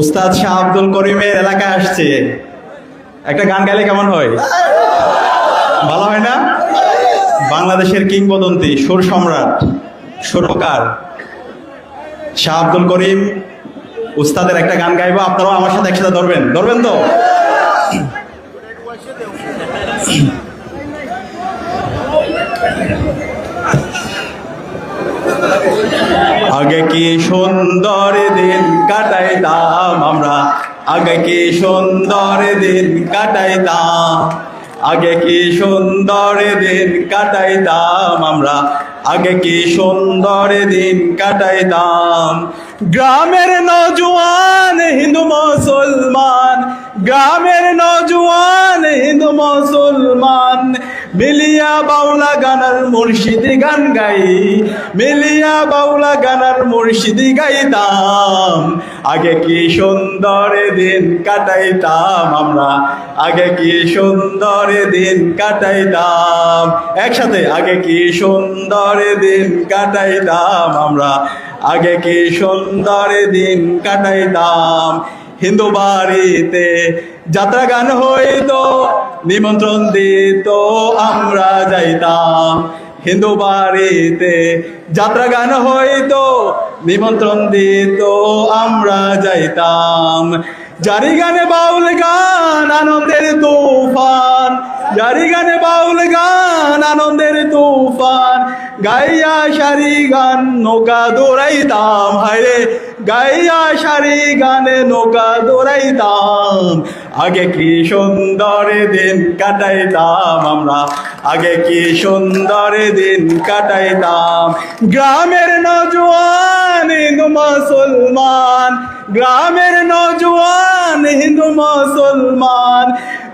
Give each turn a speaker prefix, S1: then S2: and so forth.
S1: উস্তাদ শাহ আব্দুল করিমের এলাকায় আসছে। একটা গান গাইলে কেমন হয়? ভালো হয় না? বাংলাদেশের কিংবদন্তি, সুর সম্রাট, সুরকার শাহ আব্দুল করিম উস্তাদের একটা গান গাইবো, আপনারাও আমার সাথে একসাথে ধরবেন। ধরবেন তো? আগে কি সুন্দর দিন কাটাইতাম আমরা? আগে কি সুন্দর দিন কাটাইতাম? আগে কি সুন্দর দিন কাটাইতাম আমরা? আগে কি সুন্দর দিন কাটাইতাম? গ্রামের নজওয়ান হিন্দু মুসলমান, গ্রামের নজওয়ান হিন্দু মুসলমান মিলিয়া বাউলা গানার মুর্শিদি গান গাই, মিলিয়া বাউলা গানার মুর্শিদি গাইতাম। আগে কি সুন্দর দিন কাটাইতাম আমরা, আগে কি সুন্দর দিন কাটাইতাম। একসাথে, আগে কি সুন্দর দিন কাটাইতাম আমরা, আগে কি সুন্দর দিন কাটাইতাম। হিন্দু বাড়িতে যাত্রা গান হইত, নিমন্ত্রণ দিত, আমরা যাইতাম। হিন্দু বাড়িতে যাত্রা গান হইত, নিমন্ত্রণ দিত, আমরা যাইতাম। জারি গানে বাউল গান, আনন্দের তুফান জারি গানে বাউল গান, আনন্দের তুফান, গাইয়া সারি গান, নৌকা দৌড়াইতাম, হায়রে। গাইয়া সারি গানে নৌকা দৌড়াইতাম, আগে কি সুন্দর দিন কাটাইতাম আমরা। আগে কি সুন্দর দিন কাটাইতাম। গ্রামের নজওয়ান হিন্দু মুসলমান, গ্রামের নজওয়ান হিন্দু মুসলমান